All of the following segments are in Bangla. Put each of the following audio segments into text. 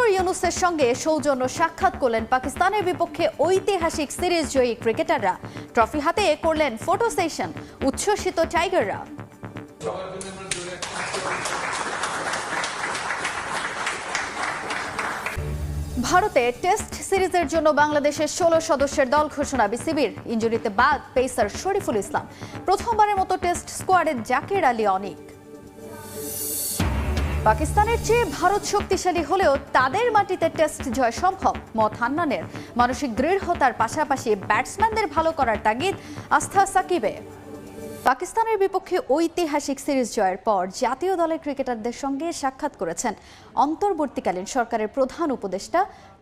ইউনুসের সঙ্গে সৌজন্য সাক্ষাৎ করলেন পাকিস্তানের বিপক্ষে ঐতিহাসিক সিরিজ জয়ী ক্রিকেটাররা। ট্রফি হাতে করলেন ফটো সেশন, উচ্ছ্বসিত টাইগাররা। ভারতে টেস্ট সিরিজের জন্য বাংলাদেশের ষোলো সদস্যের দল ঘোষণা বিসিবির। ইঞ্জুরিতে বাদ পেসার শরীফুল ইসলাম। প্রথমবারের মতো টেস্ট স্কোয়াডে জাকির আলী অনিক। পাকিস্তানের চেয়ে ভারত শক্তিশালী হলেও তাদের মাটিতে টেস্ট জয় সম্ভব। মত হান্নানের মানসিক দৃঢ়তার পাশাপাশি ব্যাটসম্যানদের ভালো করার তাগিদ আস্থা সাকিবে। পাকিস্তানের বিপক্ষে ঐতিহাসিক সিরিজ জয়ের পর জাতীয় দলের ক্রিকেটারদের সঙ্গে সাক্ষাৎ করেছেন অন্তর্বর্তীকালীন সরকারের প্রধান উপদেষ্টা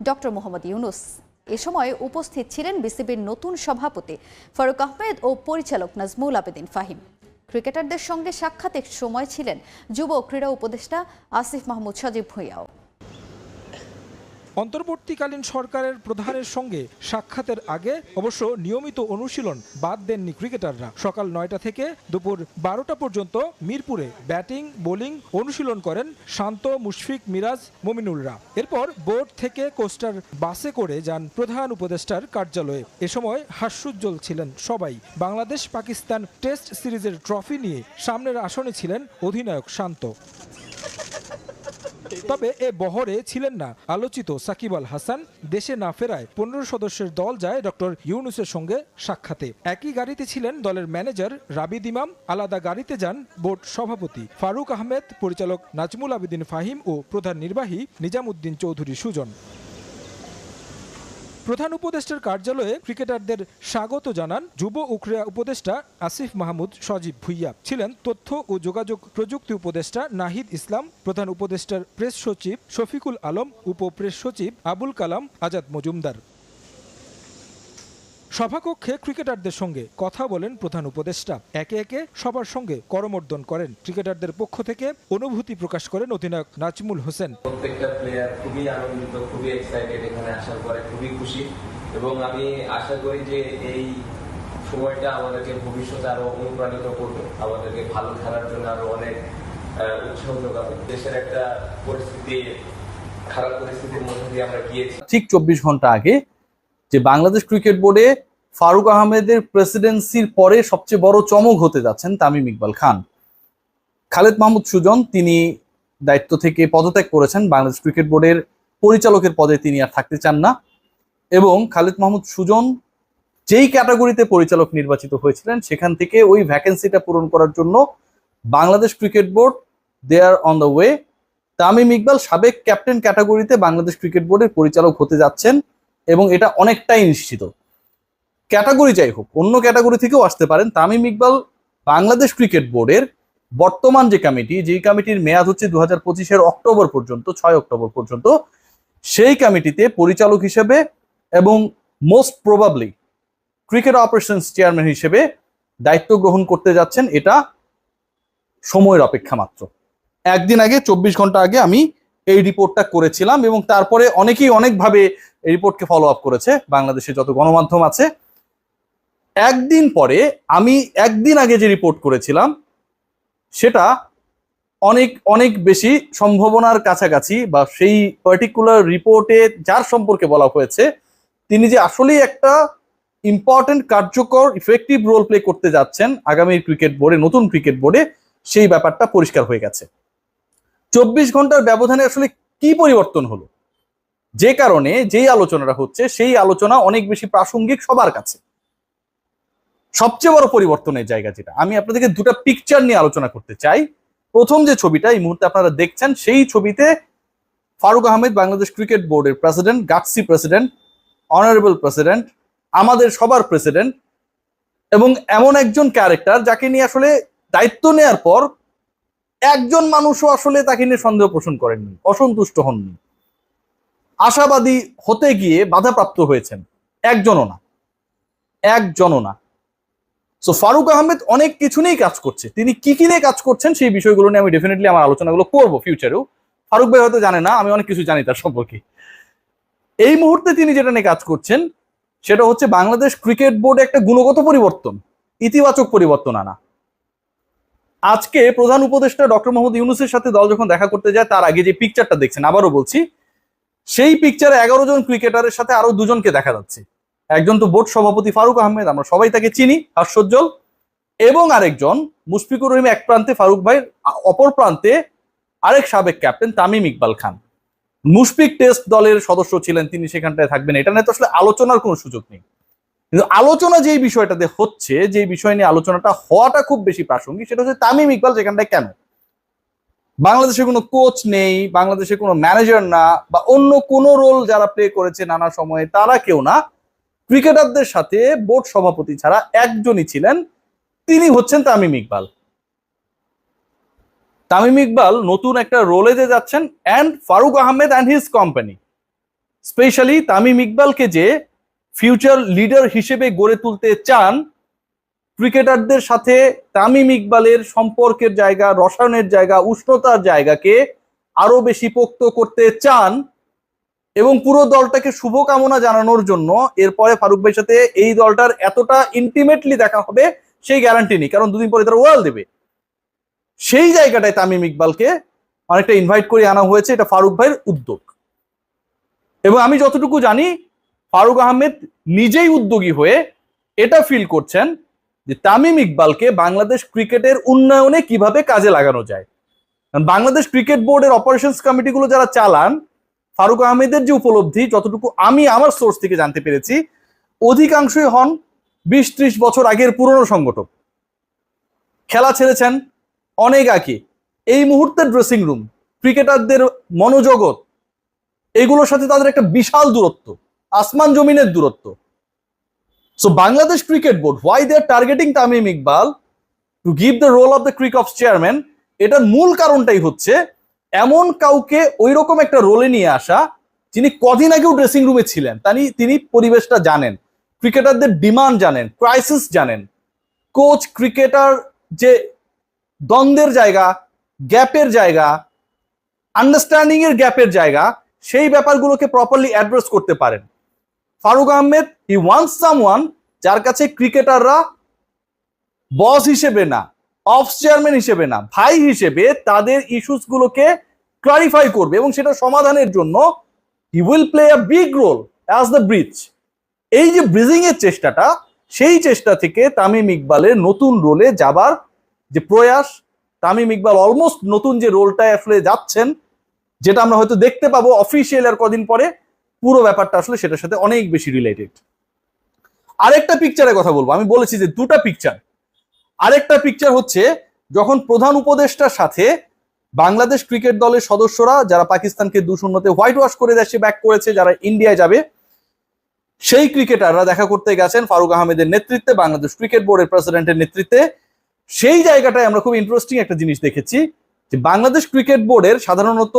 ডক্টর মোহাম্মদ ইউনুস। এ সময় উপস্থিত ছিলেন বিসিবির নতুন সভাপতি ফারুক আহমেদ ও পরিচালক নাজমুল আবেদিন ফাহিম। ক্রিকেটারদের সঙ্গে সাক্ষাতের সময় ছিলেন যুব ক্রীড়া উপদেষ্টা আসিফ মাহমুদ সজীব ভুঁইয়াও। অন্তর্বর্তীকালীন সরকারের প্রধানের সঙ্গে সাক্ষাতের আগে অবশ্য নিয়মিত অনুশীলন বাদ দেননি ক্রিকেটাররা। সকাল নয়টা থেকে দুপুর বারোটা পর্যন্ত মিরপুরে ব্যাটিং, বোলিং অনুশীলন করেন শান্ত, মুশফিক, মিরাজ, মমিনুলরা। এরপর বোর্ড থেকে কোস্টার বাসে করে যান প্রধান উপদেষ্টার কার্যালয়ে। এ সময় হাস্যোজ্জ্বল ছিলেন সবাই। বাংলাদেশ পাকিস্তান টেস্ট সিরিজের ট্রফি নিয়ে সামনের আসনে ছিলেন অধিনায়ক শান্ত। তবে এ বহরে ছিলেন না। আলোচিত সাকিব আল হাসান দেশে না ফেরায় পনেরো সদস্যের দল যায় ডক্টর ইউনুসের সঙ্গে সাক্ষাতে। একই গাড়িতে ছিলেন দলের ম্যানেজার রাবিদ ইমাম, আলাদা গাড়িতে যান বোর্ড সভাপতি ফারুক আহমেদ, পরিচালক নাজমুল আবেদিন ফাহিম ও প্রধান নির্বাহী নিজামুদ্দিন চৌধুরী সুজন। প্রধান উপদেষ্টার কার্যালয়ে ক্রিকেটারদের স্বাগত জানান যুব ও ক্রীড়া উপদেষ্টা আসিফ মাহমুদ সজীব ভুইয়া। ছিলেন তথ্য ও যোগাযোগ প্রযুক্তি উপদেষ্টা নাহিদ ইসলাম, প্রধান উপদেষ্টার প্রেস সচিব শফিকুল আলম উপ প্রেস সচিব আবুল কালাম আজাদ মজুমদার। সভাকক্ষে ক্রিকেটারদের সঙ্গে কথা বলেন প্রধান উপদেষ্টা। একে একে সবার সঙ্গে করমর্দন করেন। ক্রিকেটারদের পক্ষ থেকে অনুভূতি প্রকাশ করেন অধিনায়ক নাজমুল হোসেন। প্রত্যেকটা প্লেয়ার খুবই আনন্দিত খুবই এক্সাইটেড এখানে আসার পরে খুবই খুশি। এবং আমি আশা করি যে এই সময়টা আমাদেরকে ভবিষ্যতে আরও অনুপ্রাণিত করবে। আমাদেরকে ভালো খেলার জন্য আরও অনেক উৎসাহ যোগাবে। দেশের একটা পরিস্থিতি খারাপ পরিস্থিতির মধ্যে দিয়ে আমরা গিয়েছি। ঠিক চব্বিশ ঘণ্টা আগে যে বাংলাদেশ ক্রিকেট বোর্ডে ফারুক আহমেদের প্রেসিডেন্সির পরে সবচেয়ে বড় চমক হতে যাচ্ছেন তামিম ইকবাল খান। খালেদ মাহমুদ সুজন, তিনি দায়িত্ব থেকে পদত্যাগ করেছেন। বাংলাদেশ ক্রিকেট বোর্ডের পরিচালকের পদে তিনি আর থাকতে চান না। এবং খালেদ মাহমুদ সুজন যেই ক্যাটাগরিতে পরিচালক নির্বাচিত হয়েছিলেন, সেখান থেকে ওই ভ্যাকেন্সিটা পূরণ করার জন্য Bangladesh cricket board they are on the way Tamim Iqbal সাবেক ক্যাপ্টেন ক্যাটাগরিতে বাংলাদেশ ক্রিকেট বোর্ডের পরিচালক হতে যাচ্ছেন। এবং এটা অনেকটাই নিশ্চিত। ক্যাটাগরি যাই হোক, অন্য ক্যাটাগরি থেকেও আসতে পারেন। তামিম ইকবাল বাংলাদেশ ক্রিকেট বোর্ডের বর্তমান যে কমিটি, যেই কমিটির মেয়াদ হচ্ছে দু হাজার অক্টোবর পর্যন্ত, ছয় অক্টোবর পর্যন্ত, সেই কমিটিতে পরিচালক হিসেবে এবং most probably cricket operations chairman হিসেবে দায়িত্ব গ্রহণ করতে যাচ্ছেন। এটা সময়ের অপেক্ষা মাত্র। একদিন আগে, চব্বিশ ঘণ্টা আগে আমি এই রিপোর্টটা করেছিলাম এবং তারপরে অনেকেই অনেকভাবে এই রিপোর্টকে ফলো আপ করেছে। বাংলাদেশে যত গণমাধ্যম আছে। একদিন পরে আমি একদিন আগে যে রিপোর্ট করেছিলাম, সেটা অনেক অনেক বেশি সম্ভাবনার কাছাকাছি বা সেই পার্টিকুলার রিপোর্টে যার সম্পর্কে বলা হয়েছে, তিনি যে আসলেই একটা ইম্পর্টেন্ট কার্যকর ইফেক্টিভ রোল প্লে করতে যাচ্ছেন আগামী ক্রিকেট বোর্ডে নতুন ক্রিকেট বোর্ডে সেই ব্যাপারটা পরিষ্কার হয়ে গেছে। চব্বিশ ঘণ্টার ব্যবধানে আসলে কি পরিবর্তন হলো? যে কারণে যেই আলোচনাটা হচ্ছে, সেই আলোচনা অনেক বেশি প্রাসঙ্গিক সবার কাছে। সবচেয়ে বড় পরিবর্তনের জায়গা যেটা, আমি আপনাদেরকে দুটো পিকচার নিয়ে আলোচনা করতে চাই। প্রথম যে ছবিটা, এই মুহূর্তে আপনারা দেখছেন, সেই ছবিতে ফারুক আহমেদ, বাংলাদেশ ক্রিকেট বোর্ডের president gutsy president honourable president আমাদের সবার প্রেসিডেন্ট এবং এমন একজন ক্যারেক্টার যাকে নিয়ে আসলে দায়িত্ব নেয়ার পর একজন মানুষও আসলে তাকে নিয়ে সন্দেহ পোষণ করেননি, অসন্তুষ্ট হননি। আশাবাদী হতে গিয়ে বাধাপ্রাপ্ত হয়েছেন, একজনও না একজনও না। সো ফারুক আহমেদ অনেক কিছু নিয়েই কাজ করছে। তিনি কি কি নিয়ে কাজ করছেন সেই বিষয়গুলো নিয়ে আমি ডেফিনেটলি আমার আলোচনাগুলো করব ফিউচারেও ফারুক ভাই হয়তো জানে না, আমি অনেক কিছু জানি তার সম্পর্কে। এই মুহূর্তে তিনি যেটা নিয়ে কাজ করছেন, সেটা হচ্ছে বাংলাদেশ ক্রিকেট বোর্ডে একটা গুণগত পরিবর্তন, ইতিবাচক পরিবর্তন আনা। আজকে প্রধান উপদেষ্টা ডক্টর মোহাম্মদ ইউনুসের সাথে দল যখন দেখা করতে যায়, তার আগে যে পিকচারটা দেখছেন, আবারও বলছি, সেই পিকচারে এগারো জন ক্রিকেটারের সাথে আরও দুজনকে দেখা যাচ্ছে। একজন তো বোর্ড সভাপতি ফারুক আহমেদ, আমরা সবাই তাকে চিনি, হাস্যোজ্জ্বল, এবং আরেকজন মুশফিকুর রহিম এক প্রান্তে, ফারুক ভাই অপর প্রান্তে আরেক সাবেক ক্যাপ্টেন তামিম ইকবাল খান। মুশফিক টেস্ট দলের সদস্য ছিলেন তিনি, সেখানটায় থাকবেন। এটা নিয়ে তো আসলে আলোচনার কোনো সুযোগ নেই। কিন্তু আলোচনা যেই বিষয়টাতে হচ্ছে যে বিষয় নিয়ে আলোচনাটা হওয়াটা খুব বেশি প্রাসঙ্গিক, সেটা হচ্ছে তামিম ইকবাল যেখানটায় কেন? বাংলাদেশে কোনো কোচ নেই, বাংলাদেশে কোনো ম্যানেজার না, বা অন্য কোনো রোল যারা প্লে করেছে নানা সময়ে, তারা কেউ না। ক্রিকেটারদের সাথে বোর্ড সভাপতি ছাড়া একজনই ছিলেন, তিনি হচ্ছেন তামিম ইকবাল। তামিম ইকবাল নতুন একটা রোলে যে যাচ্ছেন and Faruque Ahmed and his company specially Tamim ইকবালকে যে ফিউচার লিডার হিসেবে গড়ে তুলতে চান ক্রিকেটারদের সাথে তামিম ইকবালের সম্পর্কের জায়গা, রসায়নের জায়গা, উষ্ণতার জায়গাকে আরও বেশি পোক্ত করতে চান এবং পুরো দলটাকে শুভকামনা জানানোর জন্য এরপরে ফারুক ভাইয়ের সাথে এই দলটার এতটা ইন্টিমেটলি দেখা হবে সেই গ্যারান্টি নেই। কারণ দুদিন পরে তারা ওয়াল দেবে। সেই জায়গাটায় তামিম ইকবালকে অনেকটা ইনভাইট করে আনা হয়েছে। এটা ফারুক ভাইয়ের উদ্যোগ। এবং আমি যতটুকু জানি ফারুক আহমেদ নিজেই উদ্যোগী হয়ে এটা ফিল করছেন যে তামিম ইকবালকে বাংলাদেশ ক্রিকেটের উন্নয়নে কীভাবে কাজে লাগানো যায়। বাংলাদেশ ক্রিকেট বোর্ডের অপারেশনস কমিটিগুলো যারা চালান, ফারুক আহমেদের যে উপলব্ধি, যতটুকু আমি আমার সোর্স থেকে জানতে পেরেছি, অধিকাংশই হন বিশ ত্রিশ বছর আগের পুরনো সংগঠক। খেলা ছেড়েছেন অনেক আগে। এই মুহূর্তের ড্রেসিং রুম ক্রিকেটারদের মনোজগৎ, এগুলোর সাথে তাদের একটা বিশাল দূরত্ব। আসমান জমিনের দূরত্ব। So Bangladesh cricket board why they are targeting Tamim Iqbal to give the role of the crick of chairman এটার মূল কারণটাই হচ্ছে, এমন কাউকে ওই রকম একটা রোলে নিয়ে আসা, যিনি কদিন আগেও ড্রেসিং রুমে ছিলেন। তানি, তিনি পরিবেশটা জানেন ক্রিকেটারদের ডিমান্ড জানেন ক্রাইসিস জানেন। কোচ ক্রিকেটার যে দ্বন্দ্বের জায়গা, গ্যাপের জায়গা আন্ডারস্ট্যান্ডিং এর গ্যাপের জায়গা, সেই ব্যাপারগুলোকে প্রপারলি অ্যাড্রেস করতে পারেন। Faruque Ahmed he once someone যার কাছে ক্রিকেটাররা বস হিসেবে না অফ চেয়ারম্যান হিসেবে না, ভাই হিসেবে তাদের ইস্যুস গুলোকে ক্লারিফাই করবে এবং সেটা সমাধানের জন্য he will play a big role as the bridge এই যে ব্রিজিং এর চেষ্টাটা, সেই চেষ্টা থেকে তামিম ইকবালের নতুন রোলে যাবার যে প্রয়াস, তামিম ইকবাল অলমোস্ট নতুন যে রোলটায় আসলে যাচ্ছেন, যেটা আমরা হয়তো দেখতে পাবো অফিসিয়াল আর কদিন পরে। পুরো ব্যাপারটা আসলে সেটার সাথে অনেক বেশি রিলেটেড আরেকটা পিকচারের কথা বলব। আমি বলেছি যে দুটা পিকচার আরেকটা পিকচার হচ্ছে যখন প্রধান উপদেষ্টার সাথে বাংলাদেশ ক্রিকেট দলের সদস্যরা যারা পাকিস্তানকে দু শূন্যতে হোয়াইট ওয়াশ করে দেশে ব্যাক করেছে, যারা ইন্ডিয়ায় যাবে, সেই ক্রিকেটাররা দেখা করতে গেছেন ফারুক আহমেদের নেতৃত্বে, বাংলাদেশ ক্রিকেট বোর্ডের প্রেসিডেন্টের নেতৃত্বে। সেই জায়গাটায় আমরা খুব ইন্টারেস্টিং একটা জিনিস দেখেছি যে বাংলাদেশ ক্রিকেট বোর্ডের সাধারণত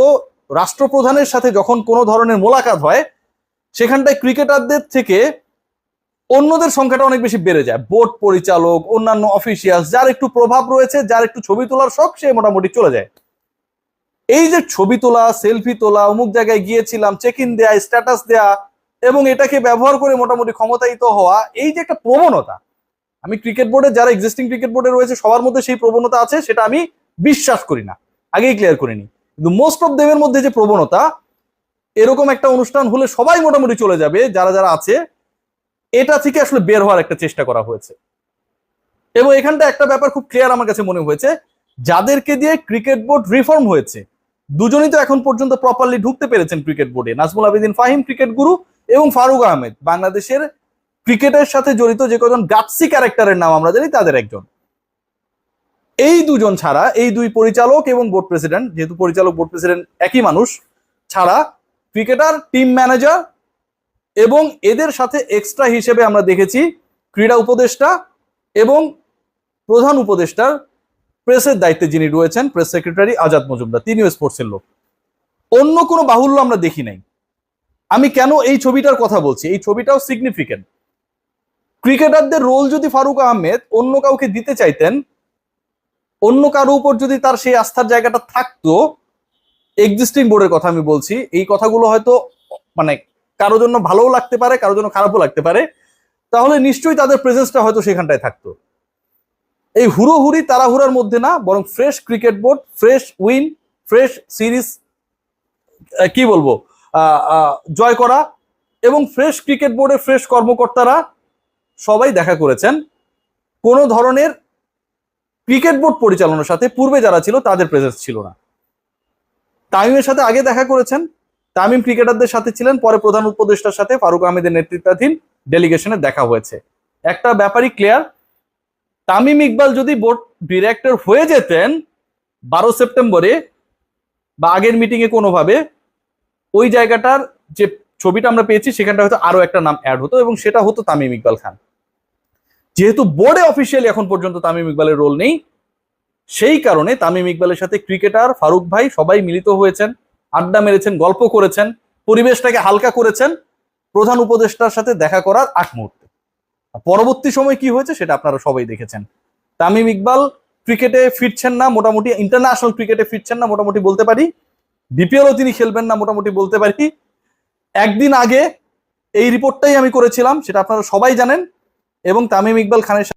রাষ্ট্রপ্রধানের সাথে যখন কোনো ধরনের মোলাকাত হয়, সেখানটায় ক্রিকেটারদের থেকে অন্যদের সংখ্যাটা অনেক বেশি বেড়ে যায়। বোর্ড পরিচালক, অন্যান্য অফিসিয়ালস, যার একটু প্রভাব রয়েছে, যার একটু ছবি তোলার শখ, সে মোটামুটি চলে যায়। এই যে ছবি তোলা, সেলফি তোলা, অমুক জায়গায় গিয়েছিলাম চেক ইন দেয়া স্ট্যাটাস দেয়া, এবং এটাকে ব্যবহার করে মোটামুটি ক্ষমতায়িত হওয়া, এই যে একটা প্রবণতা, আমি ক্রিকেট বোর্ডে, যারা এক্সিস্টিং ক্রিকেট বোর্ডে রয়েছে, সবার মধ্যে সেই প্রবণতা আছে, সেটা আমি বিশ্বাস করি না। আগেই ক্লিয়ার করিনি কিন্তু মোস্ট অফ দেমের মধ্যে যে প্রবণতা, এরকম একটা অনুষ্ঠান হলে সবাই মোটামুটি চলে যাবে, যারা যারা আছে, এটা থেকে আসলে বের হওয়ার একটা চেষ্টা করা হয়েছে। এবং এখানটা একটা ব্যাপার খুব ক্লিয়ার আমার কাছে মনে হয়েছে, যাদেরকে দিয়ে ক্রিকেট বোর্ড রিফর্ম হয়েছে, দুজনই তো এখন পর্যন্ত প্রপারলি ঢুকতে পেরেছেন ক্রিকেট বোর্ডে নাজমুল আবেদিন ফাহিম ক্রিকেট গুরু এবং ফারুক আহমেদ, বাংলাদেশের ক্রিকেটের সাথে জড়িত যে কজন গাৎসি ক্যারেক্টারের নাম আমরা জানি, তাদের একজন। এই দুজন ছাড়া এই দুই পরিচালক এবং বোর্ড প্রেসিডেন্ট যেহেতু পরিচালক বোর্ড প্রেসিডেন্ট একই মানুষ, ছাড়া ক্রিকেটার টিম ম্যানেজার এবং এদের সাথে এক্সট্রা হিসেবে আমরা দেখেছি ক্রীড়া উপদেষ্টা এবং প্রধান উপদেষ্টার প্রেসের দায়িত্বে যিনি রয়েছেন প্রেস সেক্রেটারি আজাদ মজুমদার, তিনিও স্পোর্টসের লোক। অন্য কোনো বাহুল্য আমরা দেখি নাই। আমি কেন এই ছবিটার কথা বলছি? এই ছবিটাও সিগনিফিকেন্ট ক্রিকেটারদের রোল যদি ফারুক আহমেদ অন্য কাউকে দিতে চাইতেন অন্য কারও উপর যদি তার সেই আস্থার জায়গাটা থাকতো এক্সিস্টিং বোর্ডের কথা আমি বলছি, এই কথাগুলো হয়তো মানে কারও জন্য ভালোও লাগতে পারে, কারও জন্য খারাপও লাগতে পারে, তাহলে নিশ্চয়ই তাদের প্রেজেন্সটা হয়তো সেখানটায় থাকতো। এই হুড়োহুড়ি, তাড়াহুড়ার মধ্যে না, বরং fresh cricket board fresh win fresh series কি বলব জয় করা এবং ফ্রেশ ক্রিকেট বোর্ডের ফ্রেশ কর্মকর্তারা সবাই দেখা করেছেন। কোনো ধরনের ক্রিকেট বোর্ড পরিচালনার সাথে পূর্বে যারা ছিল তাদের প্রেজেন্স ছিল না। তামিমের সাথে আগে দেখা করেছেন। তামিম ক্রিকেটারদের সাথে ছিলেন। পরে প্রধান উপদেষ্টার সাথে ফারুক আহমেদের নেতৃত্বাধীন ডেলিগেশনে দেখা হয়েছে। একটা ব্যাপারই ক্লিয়ার তামিম ইকবাল যদি বোর্ড ডিরেক্টর হয়ে যেতেন, বারো সেপ্টেম্বরে বা আগের মিটিং এ কোনোভাবে, ওই জায়গাটার যে ছবিটা আমরা পেয়েছি, সেখানটা হয়তো আরও একটা নাম অ্যাড হতো এবং সেটা হতো তামিম ইকবাল খান। যেহেতু বোর্ডে অফিসিয়ালি এখন পর্যন্ত তামিম ইকবালের রোল নেই, সেই কারণে তামিম ইকবালের সাথে ক্রিকেটার ফারুক ভাই সবাই মিলিত হয়েছেন, আড্ডা মেরেছেন, গল্প করেছেন, পরিবেশটাকে হালকা করেছেন, প্রধান উপদেষ্টার সাথে দেখা করার আগ মুহূর্তে। পরবর্তী সময় কি হয়েছে সেটা আপনারা সবাই দেখেছেন। তামিম ইকবাল ক্রিকেটে ফিরছেন না, মোটামুটি ইন্টারন্যাশনাল ক্রিকেটে ফিরছেন না, মোটামুটি বলতে পারি। বিপিএলও তিনি খেলবেন না, মোটামুটি বলতে পারি। একদিন আগে এই রিপোর্টটাই আমি করেছিলাম, সেটা আপনারা সবাই জানেন। এবং তামিম ইকবাল খানের